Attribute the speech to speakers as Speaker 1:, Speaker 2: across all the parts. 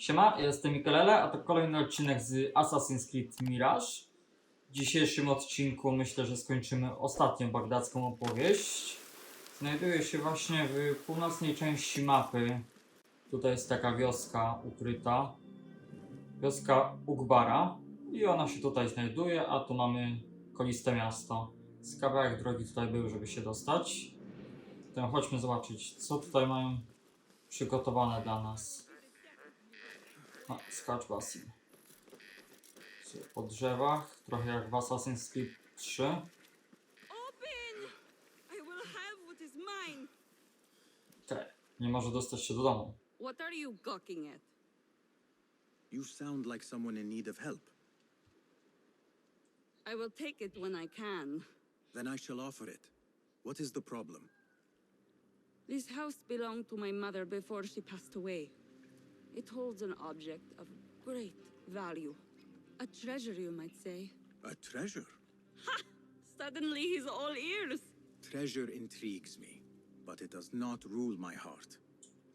Speaker 1: Siema, ja jestem Mikelele, a to kolejny odcinek z Assassin's Creed Mirage. W dzisiejszym odcinku myślę, że skończymy ostatnią bagdadzką opowieść. Znajduję się właśnie w północnej części mapy. Tutaj jest taka wioska ukryta. Wioska Ugbara. I ona się tutaj znajduje, a tu mamy koliste miasto. Z kawałek drogi tutaj był, żeby się dostać. Zatem chodźmy zobaczyć, co tutaj mają przygotowane dla nas. A, skacz Basim. Po drzewach, trochę jak w Assassin's Creed 3.
Speaker 2: Open! I will have what is mine.
Speaker 1: Okej, nie może dostać się do domu.
Speaker 2: What are you gawking at?
Speaker 3: You sound like someone in need of help.
Speaker 2: I will take it when I can.
Speaker 3: Then I shall offer it. What is the problem?
Speaker 2: This house belonged to my mother before she passed away. It holds an object of great value. A treasure, you might say.
Speaker 3: A treasure. Ha!
Speaker 2: Suddenly he's all ears.
Speaker 3: Treasure intrigues me, but it does not rule my heart.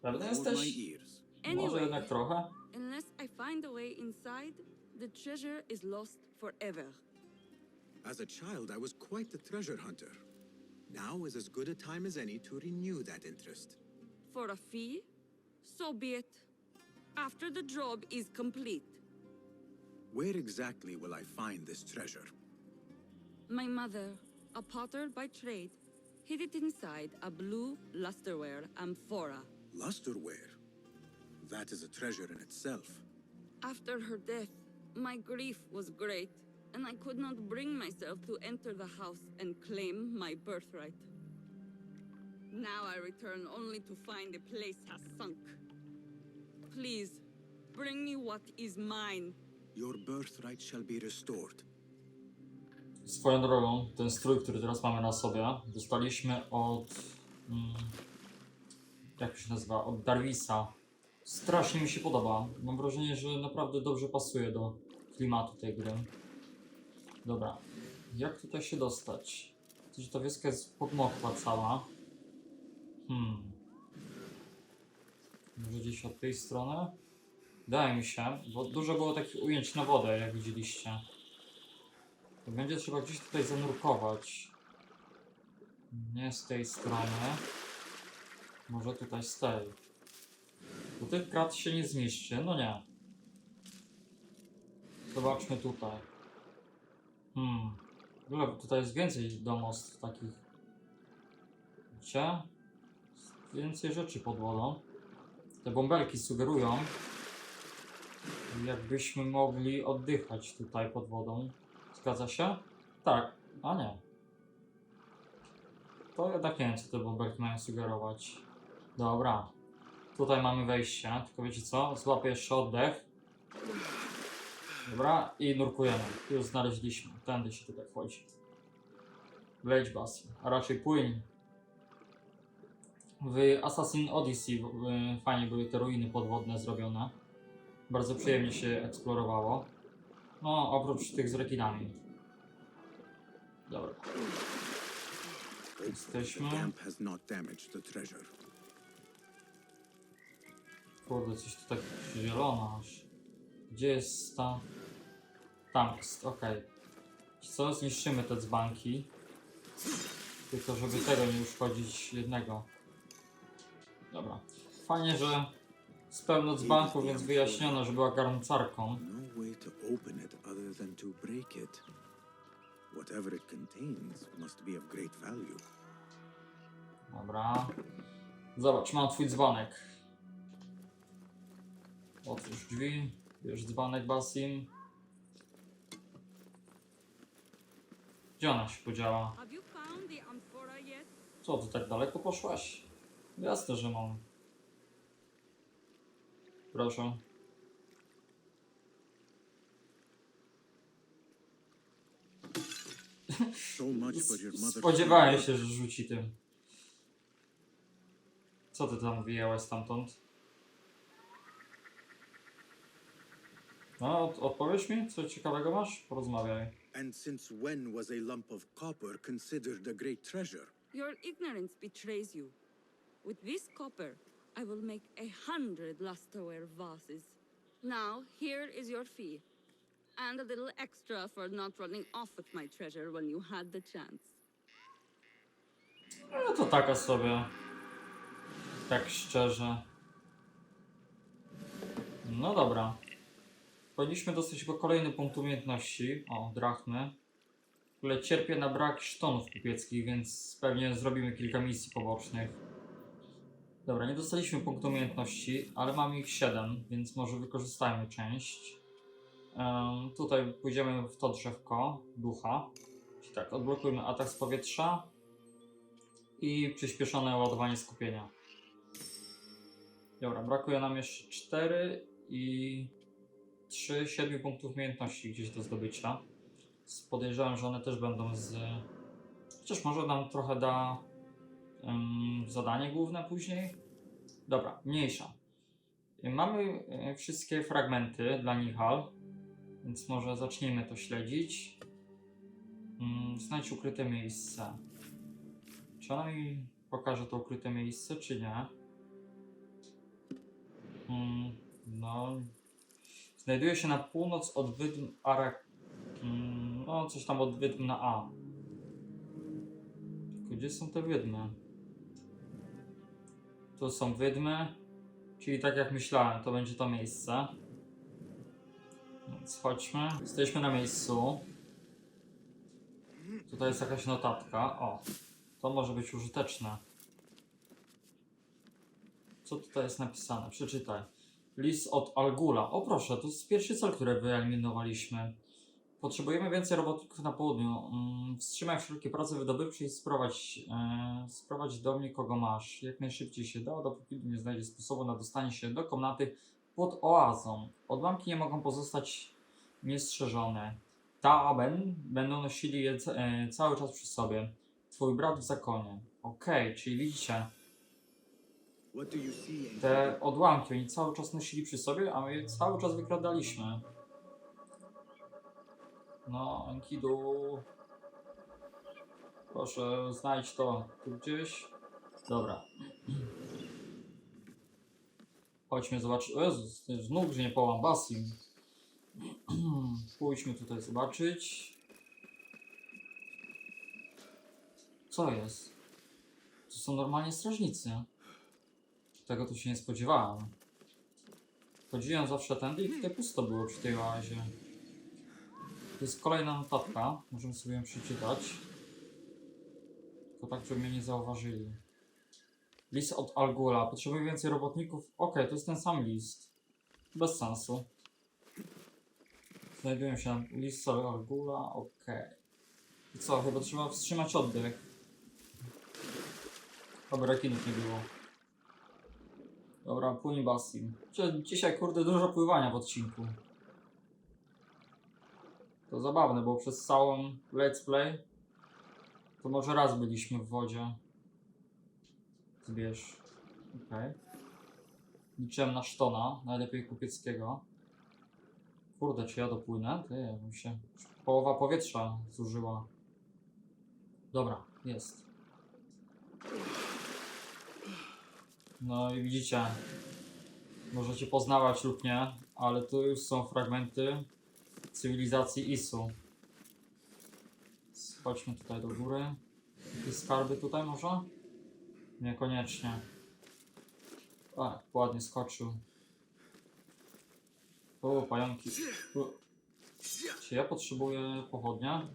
Speaker 1: Pewny
Speaker 3: Hold my ears.
Speaker 1: Może
Speaker 2: Anyway,
Speaker 1: jednak trochę?
Speaker 2: unless I find a way inside, the treasure is lost forever.
Speaker 3: As a child, I was quite a treasure hunter. Now is as good a time as any to renew that interest.
Speaker 2: For a fee? So be it. After the job is complete.
Speaker 3: Where exactly will I find this treasure?
Speaker 2: My mother, a potter by trade, hid it inside a blue lusterware amphora.
Speaker 3: Lusterware. That is a treasure in itself.
Speaker 2: After her death, my grief was great, and I could not bring myself to enter the house and claim my birthright. Now I return only to find the place has sunk. Please, bring me what is mine.
Speaker 3: Your birthright shall be restored.
Speaker 1: Swoją drogą, ten strój, który teraz mamy na sobie, dostaliśmy od. Mm, jak się nazywa? Od Darwisa. Strasznie mi się podoba. Mam wrażenie, że naprawdę dobrze pasuje do klimatu tej gry. Dobra, jak tutaj się dostać? Że ta wioska jest podmokła cała. Hmm. Może gdzieś od tej strony? Wydaje mi się, bo dużo było takich ujęć na wodę, jak widzieliście. To będzie trzeba gdzieś tutaj zanurkować. Nie z tej strony. Może tutaj z tej. Bo tych krat się nie zmieści. No nie. Zobaczmy tutaj. Hmm. W ogóle tutaj jest więcej domostw takich. Gdzie? Więcej rzeczy pod wodą. Te bąbelki sugerują, jakbyśmy mogli oddychać tutaj pod wodą. Zgadza się? Tak, a nie. To jednak nie wiem, co te bąbelki mają sugerować. Dobra. Tutaj mamy wejście, tylko wiecie co? Złapię jeszcze oddech. Dobra, i nurkujemy. Już znaleźliśmy. Tędy się tutaj wchodzi. Wejdź Basi, a raczej płyń. W Assassin Odyssey fajnie były te ruiny podwodne zrobione. Bardzo przyjemnie się eksplorowało. No, oprócz tych z rekinami. Dobra. Jesteśmy. Kurde, coś tu tak zielono aż. Gdzie jest ta... Tam jest, okej. Okay. Co? Zniszczymy te dzbanki. Tylko żeby tego nie uszkodzić jednego. Dobra. Fajnie, że z pełno dzbanków, więc wyjaśniono, że była garncarką.
Speaker 3: No way to open it other than to break it. Whatever it contains must be of great value.
Speaker 1: Dobra. Zobacz, mam twój dzwonek. Otwórz drzwi. Bierz dzwonek Basim. Gdzie ona się podziała? Co, ty tak daleko poszłaś? Jasne, że mam. Proszę.
Speaker 3: So much for your mother.
Speaker 1: Spodziewałem się, że rzuci tym. Co ty tam wyjęłaś stamtąd? No, od, odpowiesz mi? Co ciekawego masz? Porozmawiaj.
Speaker 3: And since when was a lump of copper considered a great treasure?
Speaker 2: Your ignorance betrays you. With this copper, I will make a hundred lusterware vases. Now, here is your fee. And a little extra for not running off with my treasure when you had the chance.
Speaker 1: No to taka sobie. Tak szczerze. No dobra. Powinniśmy dostać tylko kolejny punkt umiejętności. O, drachmy. W ogóle cierpię na brak sztonów kupieckich, więc pewnie zrobimy kilka misji pobocznych. Dobra, nie dostaliśmy punktu umiejętności, ale mamy ich 7, więc może wykorzystajmy część. Em, tutaj pójdziemy w to drzewko ducha. Tak, odblokujmy atak z powietrza i przyspieszone ładowanie skupienia. Dobra, brakuje nam jeszcze 4 i 3, 7 punktów umiejętności gdzieś do zdobycia. Podejrzewam, że one też będą z. Chociaż może nam trochę da zadanie główne później. Dobra, mniejsza. Mamy y, wszystkie fragmenty dla Nihal, więc może zacznijmy to śledzić. Ym, znajdź ukryte miejsce. Czy ona mi pokaże to ukryte miejsce, czy nie? Mm, no. Znajduje się na północ od wydm Arak. Mm, no, coś tam od wydm na A. Gdzie są te wydmy? Tu są wydmy. Czyli tak jak myślałem, to będzie to miejsce. Więc chodźmy. Jesteśmy na miejscu. Tutaj jest jakaś notatka. O, to może być użyteczne. Co tutaj jest napisane? Przeczytaj. List od Algula. O proszę, to jest pierwszy cel, który wyeliminowaliśmy. Potrzebujemy więcej robotników na południu. Mm, Wstrzymaj wszelkie prace wydobywcze i sprowadź, e, sprowadź do mnie kogo masz. Jak najszybciej się da, dopóki nie znajdzie sposobu na dostanie się do komnaty pod oazą. Odłamki nie mogą pozostać niestrzeżone. Taben będą nosili je e, cały czas przy sobie. Twój brat w zakonie. Okej, czyli widzicie, te odłamki oni cały czas nosili przy sobie, a my je cały czas wykradaliśmy. No, Enkidu. Proszę, znajdź to tu gdzieś. Dobra. Chodźmy zobaczyć. O Jezus, znów, że nie połam Basim. Pójdźmy tutaj zobaczyć. Co jest? To są normalnie strażnicy. Tego tu się nie spodziewałem. Chodziłem zawsze tędy i tutaj pusto było przy tej oazie. To jest kolejna notatka. Możemy sobie ją przeczytać. Tylko tak, żeby mnie nie zauważyli. List od Algula. Potrzebuję więcej robotników. Okej, to jest ten sam list. Bez sensu. Znajdują się nam list od Algula. Okej. I co? Chyba trzeba wstrzymać oddech. Dobra, rekinów nie było. Dobra, płynie Basim. Dzisiaj, kurde, dużo pływania w odcinku. To zabawne, bo przez całą let's play to może raz byliśmy w wodzie. Zbierz. Okej. Liczyłem na sztona, najlepiej kupieckiego. Kurde, czy ja dopłynę? Ty, mi się połowa powietrza zużyła. Dobra, jest. No i widzicie, możecie poznawać lub nie, ale tu już są fragmenty cywilizacji Isu. Chodźmy tutaj do góry. Jakieś skarby tutaj może? Niekoniecznie. Tak, ładnie skoczył. O, pająki. Czy ja potrzebuję pochodnia?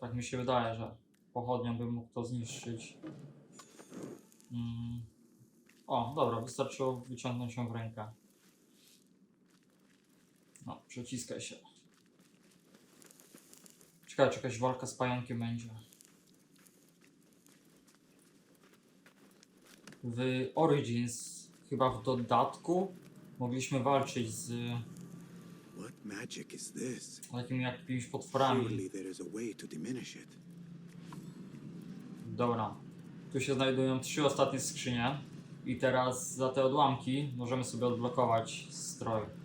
Speaker 1: Tak mi się wydaje, że pochodnią bym mógł to zniszczyć. Mm. O, dobra, wystarczyło wyciągnąć ją w rękę. Przyciskaj się. Ciekawe, czy jakaś walka z pająkiem będzie. W Origins, chyba w dodatku, mogliśmy walczyć z
Speaker 3: What magic is this?
Speaker 1: takimi jakimiś potworami.
Speaker 3: Surely there is a way to diminish it.
Speaker 1: Dobra. Tu się znajdują trzy ostatnie skrzynie. I teraz za te odłamki możemy sobie odblokować stroj.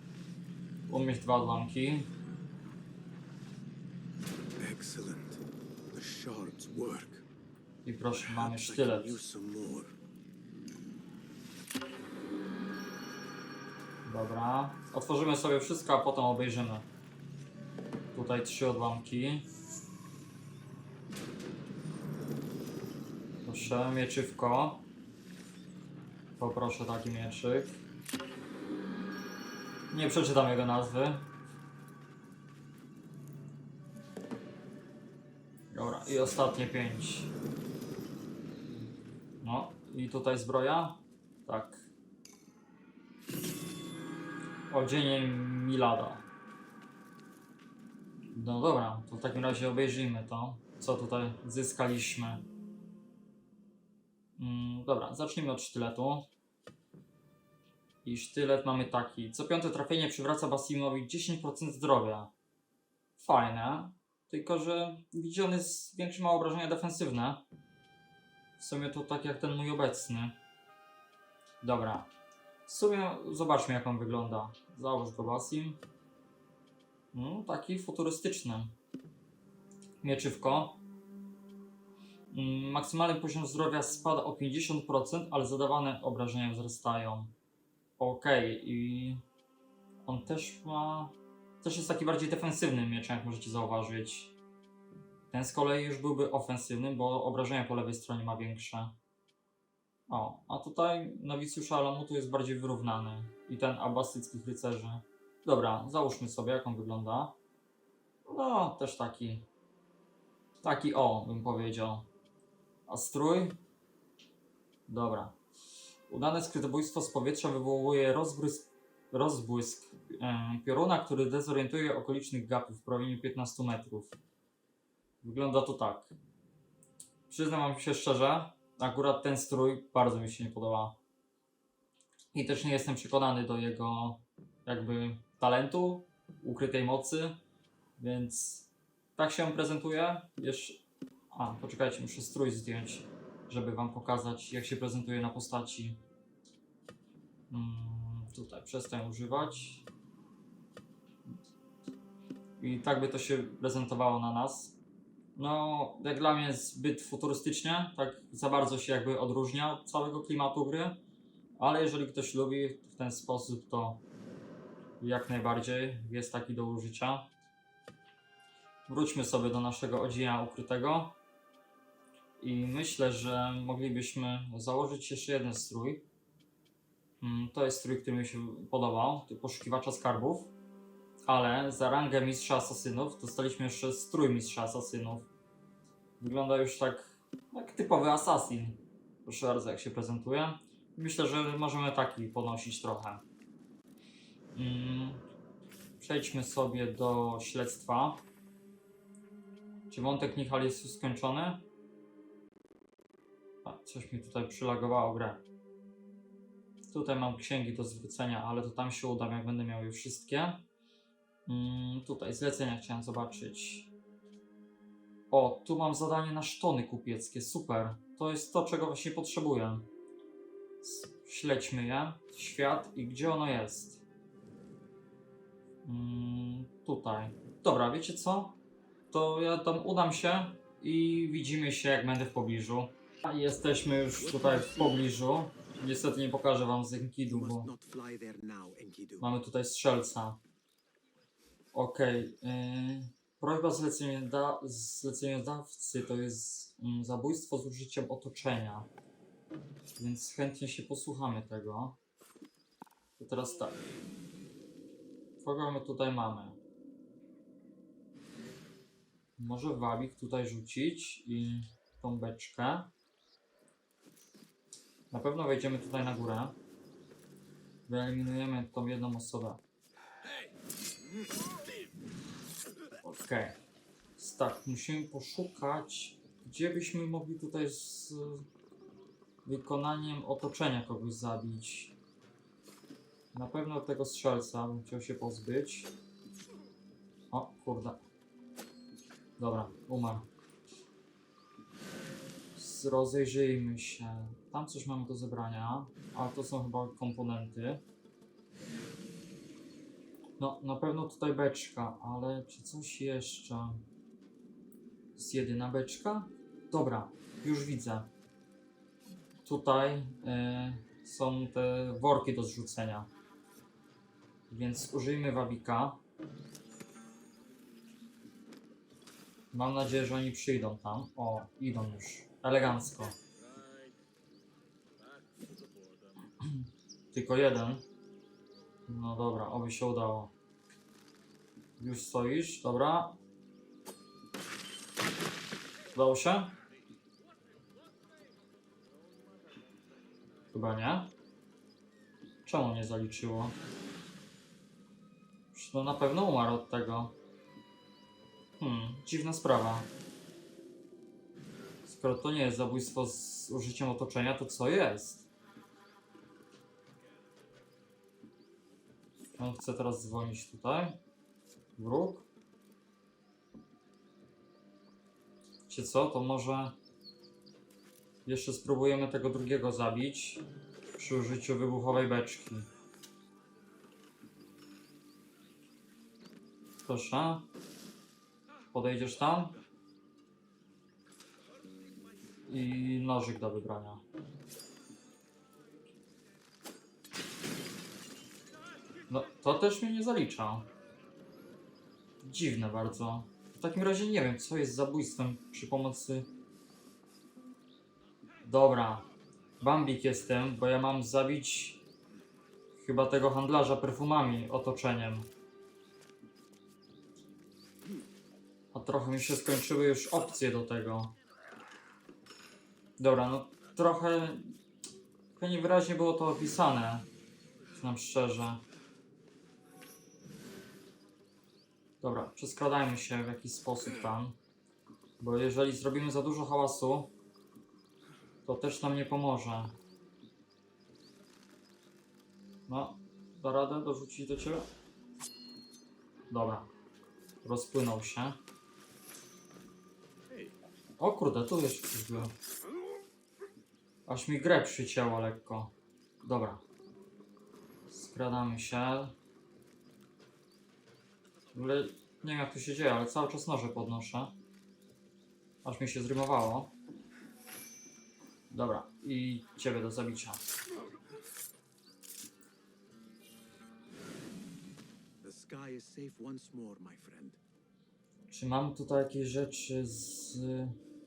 Speaker 1: Umieść dwa odłamki.
Speaker 3: Excellent. The shards work.
Speaker 1: I proszę, mamy sztylet. Dobra. Otworzymy sobie wszystko, a potem obejrzymy. Tutaj trzy odłamki. Proszę, mieczywko. Poproszę taki mieczyk. Nie przeczytam jego nazwy. Dobra, i ostatnie pięć. No, i tutaj zbroja. Tak. Odzienie Milada. No dobra, to w takim razie obejrzyjmy to, co tutaj zyskaliśmy. Mm, dobra, zacznijmy od sztyletu. I sztylet mamy taki. Co piąte trafienie przywraca Basimowi 10% zdrowia. Fajne. Tylko, że widzi on jest większe ma obrażenia defensywne. W sumie to tak jak ten mój obecny. Dobra. W sumie zobaczmy jak on wygląda. Załóż go Basim. No, taki futurystyczny. Mieczywko. Mm, Maksymalny poziom zdrowia spada o 50%, ale zadawane obrażenia wzrastają. Okej, i on też ma. Też jest taki bardziej defensywny mieczem, jak możecie zauważyć. Ten z kolei już byłby ofensywny, bo obrażenia po lewej stronie ma większe. O, a tutaj nowicjusz Alamutu jest bardziej wyrównany. I ten abbasyckich rycerzy. Dobra, załóżmy sobie, jak on wygląda. No, też taki. Taki o, bym powiedział. A strój? Dobra. Udane skrytobójstwo z powietrza wywołuje rozbrysk, rozbłysk e, pioruna, który dezorientuje okolicznych gapów w promieniu 15 metrów. Wygląda to tak. Przyznam wam się szczerze, akurat ten strój bardzo mi się nie podoba. I też nie jestem przekonany do jego jakby talentu, ukrytej mocy, więc tak się prezentuje. Jeszcze... A, poczekajcie, muszę strój zdjąć, żeby wam pokazać jak się prezentuje na postaci. Mm, tutaj przestań używać. I tak by to się prezentowało na nas. No, jak dla mnie zbyt futurystycznie, tak za bardzo się jakby odróżnia od całego klimatu gry. Ale jeżeli ktoś lubi w ten sposób, to jak najbardziej jest taki do użycia. Wróćmy sobie do naszego odzienia ukrytego. I myślę, że moglibyśmy założyć jeszcze jeden strój. Mm, To jest strój, który mi się podobał, poszukiwacza skarbów. Ale za rangę mistrza asasynów dostaliśmy jeszcze strój mistrza asasynów. Wygląda już tak jak typowy asasin. Proszę bardzo, jak się prezentuje. Myślę, że możemy taki ponosić trochę. Mm, Przejdźmy sobie do śledztwa. Czy wątek Nihal jest już skończony? A, coś mi tutaj przylagowało grę. Tutaj mam księgi do zwrócenia, ale to tam się udam, jak będę miał je wszystkie. Mm, tutaj zlecenia chciałem zobaczyć. O, tu mam zadanie na sztony kupieckie, super. To jest to, czego właśnie potrzebuję. Śledźmy je. Świat i gdzie ono jest. Mm, tutaj. Dobra, wiecie co? To ja tam udam się i widzimy się, jak będę w pobliżu. Jesteśmy już tutaj w pobliżu. Niestety nie pokażę wam z Enkidu, bo mamy tutaj strzelca. Okej. yy, prośba zleceniodawcy to jest mm, zabójstwo z użyciem otoczenia. Więc chętnie się posłuchamy tego. To teraz tak. Kogo my tutaj mamy? Może wabik tutaj rzucić i tą beczkę. Na pewno wejdziemy tutaj na górę. Wyeliminujemy tą jedną osobę. Okej. Więc Tak, musimy poszukać, gdzie byśmy mogli tutaj z wykonaniem otoczenia kogoś zabić. Na pewno tego strzelca bym chciał się pozbyć. O, kurde. Dobra, umarł. Rozejrzyjmy się. Tam coś mamy do zebrania, ale to są chyba komponenty. No, na pewno tutaj beczka, ale czy coś jeszcze? Jest jedyna beczka? Dobra, już widzę. Tutaj e, są te worki do zrzucenia. Więc użyjmy wabika. Mam nadzieję, że oni przyjdą tam. O, idą już. Elegancko. Tylko jeden. No dobra, oby się udało. Już stoisz, dobra. Udało się? Chyba nie. Czemu nie zaliczyło? No na pewno umarł od tego. Hmm, dziwna sprawa. Skoro to nie jest zabójstwo z użyciem otoczenia, to co jest? On chce teraz dzwonić tutaj. Wróg. Wiecie co, to może jeszcze spróbujemy tego drugiego zabić przy użyciu wybuchowej beczki. Proszę. Podejdziesz tam. I nożyk do wybrania. No, to też mnie nie zalicza. Dziwne bardzo. W takim razie nie wiem, co jest zabójstwem przy pomocy... Dobra. Bambik jestem, bo ja mam zabić chyba tego handlarza perfumami otoczeniem. A trochę mi się skończyły już opcje do tego. Dobra, no trochę... Trochę niewyraźnie było to opisane. Znam szczerze. Dobra, przeskradajmy się w jakiś sposób tam. Bo jeżeli zrobimy za dużo hałasu, to też nam nie pomoże. No, da radę dorzucić do ciebie? Dobra. Rozpłynął się. O kurde, tu jeszcze coś było. Aż mi grę przycięło lekko. Dobra. Skradamy się. Ogóle nie wiem jak to się dzieje, ale cały czas noże podnoszę. Aż mi się zrymowało. Dobra, i ciebie do zabicia. Czy mam tutaj jakieś rzeczy z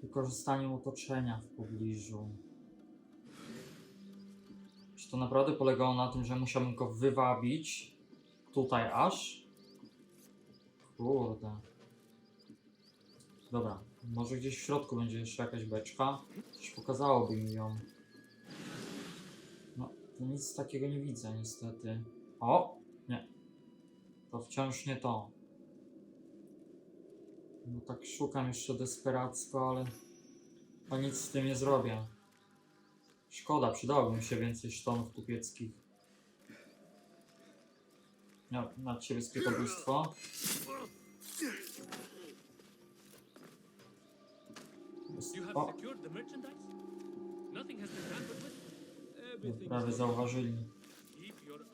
Speaker 1: wykorzystaniem otoczenia w pobliżu? Czy to naprawdę polegało na tym, że musiałbym go wywabić tutaj aż? Kurde. Dobra, może gdzieś w środku będzie jeszcze jakaś beczka. Coś pokazałoby mi ją. No, to nic takiego nie widzę niestety. O! Nie. To wciąż nie to. No tak szukam jeszcze desperacko, ale no nic z tym nie zrobię. Szkoda, przydałoby mi się więcej sztonów kupieckich.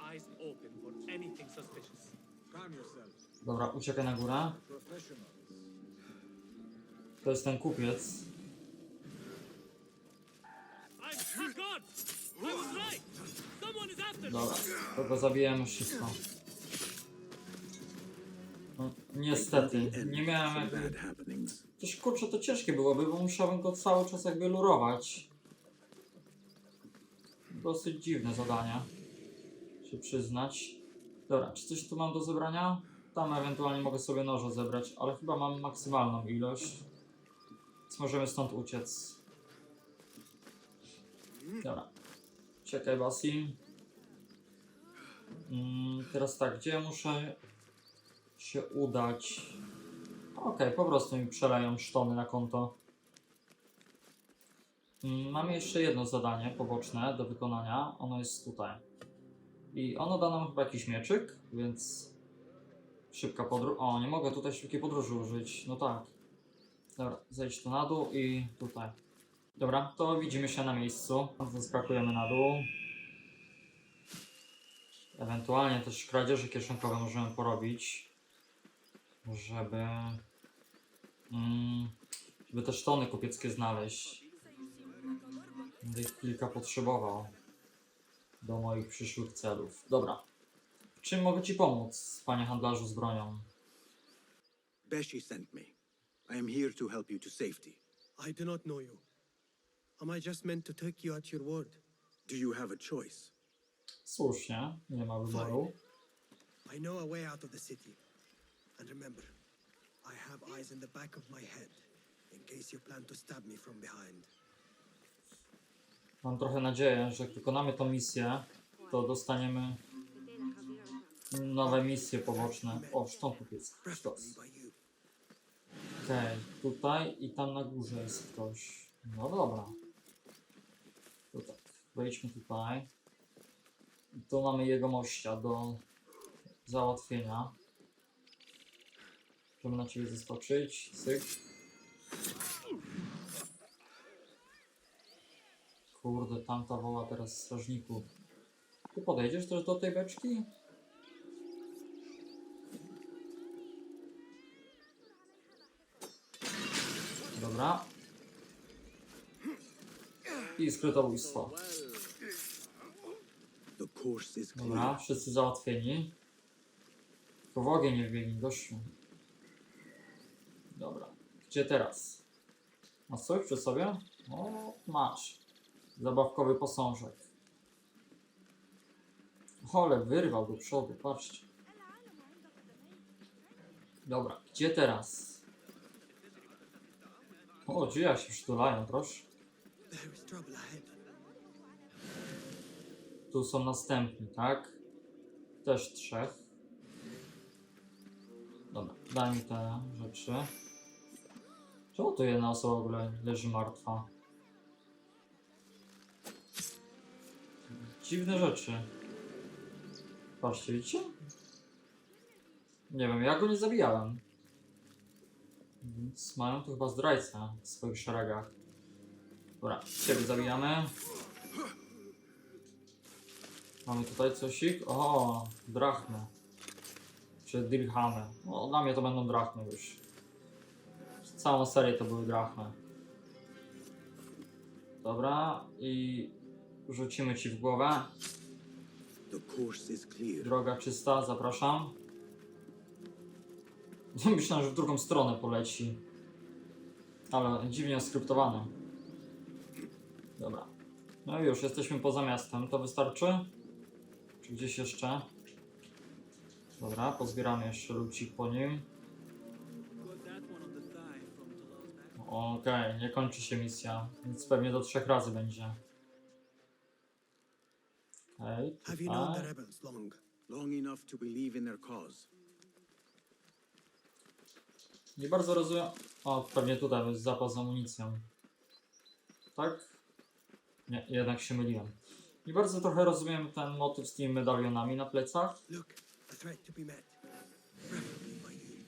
Speaker 4: Eyes open for anything suspicious.
Speaker 3: Calm yourself.
Speaker 1: Dobra, uciekaj na górę. To jest ten kupiec. Dobra, to go zabijemy wszystko. No, niestety, nie miałem jakby... Też kurczę, to ciężkie byłoby, bo musiałbym go cały czas jakby lurować. Dosyć dziwne zadanie. Się przyznać. Dobra, czy coś tu mam do zebrania? Tam ewentualnie mogę sobie noże zebrać, ale chyba mam maksymalną ilość. Więc możemy stąd uciec. Dobra. Czekaj, Basi. Mm, teraz tak, gdzie ja muszę się udać? Okej, po prostu mi przeleją sztony na konto. Mm, Mamy jeszcze jedno zadanie poboczne do wykonania. Ono jest tutaj. I ono da nam chyba jakiś mieczyk, więc szybka podróż. O, nie mogę tutaj szybkiej podróży użyć. No tak. Dobra, zejdź tu na dół i tutaj. Dobra, to widzimy się na miejscu. Zeskakujemy na dół. Ewentualnie też kradzieży kieszonkowe możemy porobić, żeby, mm, żeby te sztony kupieckie znaleźć. Będę ich kilka potrzebował do moich przyszłych celów. Dobra, Czym mogę ci pomóc, panie handlarzu z bronią?
Speaker 3: Beshi sent me. I am here to help you to safety.
Speaker 5: I do not know you. Am I just meant to take you at your word?
Speaker 3: Do you have a choice?
Speaker 1: Słusznie, nie ma wyboru.
Speaker 5: I know a way out of the city. And remember, I have eyes in the back of my head in case you plan to stab me from behind.
Speaker 1: Mam trochę nadzieję, że jak wykonamy tą misję, to dostaniemy nowe misje poboczne. O. Sztos.
Speaker 5: Preferably by you.
Speaker 1: Okej, tutaj i tam na górze jest ktoś. No dobra. To tak, wejdźmy tutaj. I tu mamy jego mościa do załatwienia. Możemy na ciebie zeskoczyć. Syk. Kurde, tamta woła teraz strażników. Ty podejdziesz też do tej beczki? Dobra. I skrytobójstwo. Dobra, wszyscy załatwieni. Tylko w ogień nie wbiegli, gościu. Dobra, gdzie teraz? Masz coś przy sobie? O, masz. Zabawkowy posążek. Ole, wyrwał do przodu, patrzcie. Dobra, gdzie teraz? O, drzwi się przytulają, proszę. Tu są następni, tak? Też trzech. Dobra, daj mi te rzeczy. Czemu tu jedna osoba w ogóle leży martwa? Dziwne rzeczy. Patrzcie, widzicie? Nie wiem, ja go nie zabijałem. Więc mają tu chyba zdrajcę w swoich szeregach. Dobra, ciebie zabijamy. Mamy tutaj cosik. O, drachmy. Czy dirhamy. No, dla mnie to będą drachmy już. Całą serię to były drachmy. Dobra, i rzucimy ci w głowę. Droga czysta, zapraszam. Myślałem, że w drugą stronę poleci. Ale dziwnie oskryptowane. Dobra. No i już, jesteśmy poza miastem. To wystarczy? Czy gdzieś jeszcze? Dobra, pozbieramy jeszcze lucik po nim. Okej, nie kończy się misja, więc pewnie do trzech razy będzie. Okej,
Speaker 5: Have you known the
Speaker 1: tutaj.
Speaker 5: rebels long?
Speaker 3: Long enough to believe in their cause.
Speaker 1: Nie bardzo rozumiem. O, pewnie tutaj jest zapas z amunicją. Tak? Nie, jednak się myliłem. Nie bardzo trochę rozumiem ten motyw z tymi medalionami na plecach.
Speaker 5: Look, a threat to be met. Preferably by you.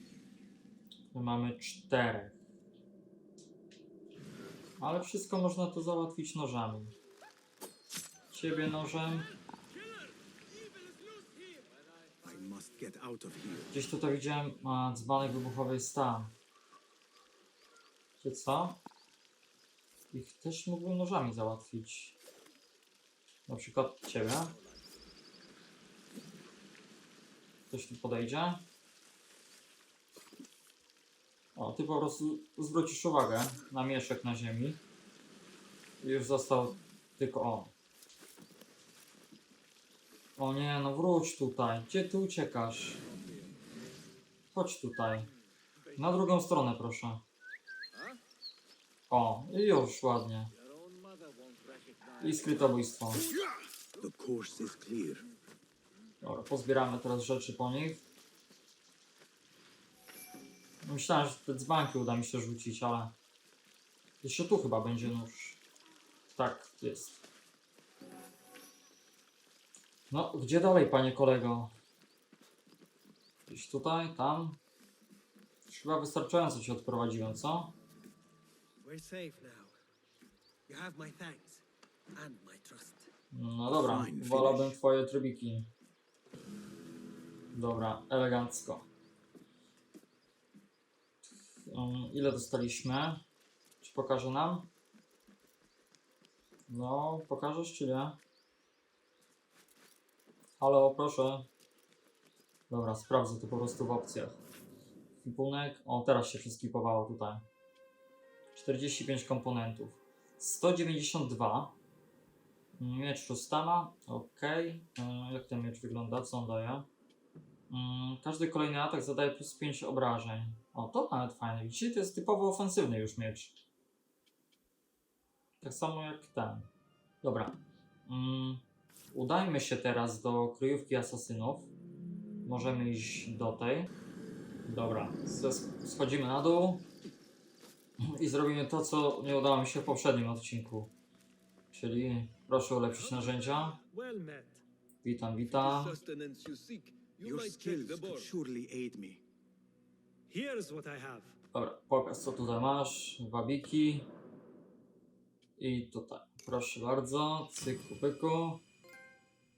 Speaker 1: Tu mamy czterech. Ale wszystko można to załatwić nożami. Ciebie nożem. Gdzieś tutaj widziałem a, dzbanek wybuchowy stan. Czy co? Ich też mógłbym nożami załatwić. Na przykład ciebie. Ktoś tu podejdzie. O, ty po prostu zwrócisz uwagę na mieszek na ziemi. I już został tylko on. O nie, no wróć tutaj. Gdzie ty uciekasz? Chodź tutaj. Na drugą stronę, proszę. O, i już ładnie. I skrytobójstwo. Dobra, pozbieramy teraz rzeczy po nich. Myślałem, że te dzbanki uda mi się rzucić, ale... Jeszcze tu chyba będzie nóż. Tak, jest. No, gdzie dalej, panie kolego? Gdzieś tutaj, tam? Chyba wystarczająco cię odprowadziłem, co? No dobra, wolałbym twoje trybiki. Dobra, elegancko. Um, ile dostaliśmy? Czy pokaże nam? No, pokażesz czy nie? Halo, proszę. Dobra, sprawdzę to po prostu w opcjach. Kwipunek. O, teraz się przeskipowało tutaj. 45 komponentów. 192. Miecz Rustama. Ok. Jak ten miecz wygląda? Co on daje? Mm, Każdy kolejny atak zadaje plus 5 obrażeń. O, to nawet fajne. Widzicie, to jest typowo ofensywny już miecz. Tak samo jak ten. Dobra. Mm, udajmy się teraz do kryjówki asasynów. Możemy iść do tej. Dobra, schodzimy na dół i zrobimy to, co nie udało mi się w poprzednim odcinku. Czyli proszę ulepszyć narzędzia. Witam, witam.
Speaker 3: Your skills could surely aid me.
Speaker 4: Here's what I have.
Speaker 1: Dobra, pokaż co tutaj masz. Wabiki. I tutaj. Proszę bardzo. Cyku, pyku.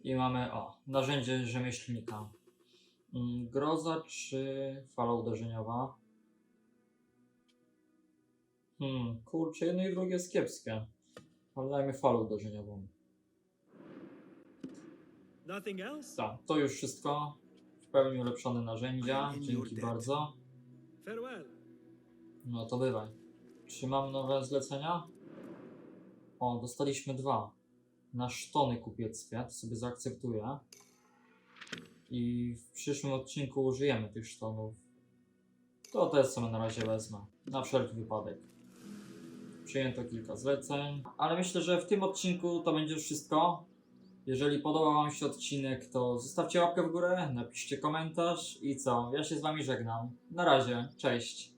Speaker 1: I mamy, o, narzędzie rzemieślnika. Mm, Groza czy fala uderzeniowa? Hmm, kurczę, jedno i drugie jest kiepskie. Ale dajmy falę uderzeniową.
Speaker 4: Nothing else?
Speaker 1: Tak, to już wszystko. W pełni ulepszone narzędzia. Dzięki bardzo.
Speaker 4: Farewell.
Speaker 1: No to bywaj. Czy mam nowe zlecenia? O, dostaliśmy dwa. Na sztony kupieckie, to sobie zaakceptuję. I w przyszłym odcinku użyjemy tych sztonów. To też sobie na razie wezmę. Na wszelki wypadek. Przyjęto kilka zleceń. Ale myślę, że w tym odcinku to będzie wszystko. Jeżeli podobał Wam się odcinek, to zostawcie łapkę w górę, napiszcie komentarz i co? Ja się z Wami żegnam. Na razie, cześć.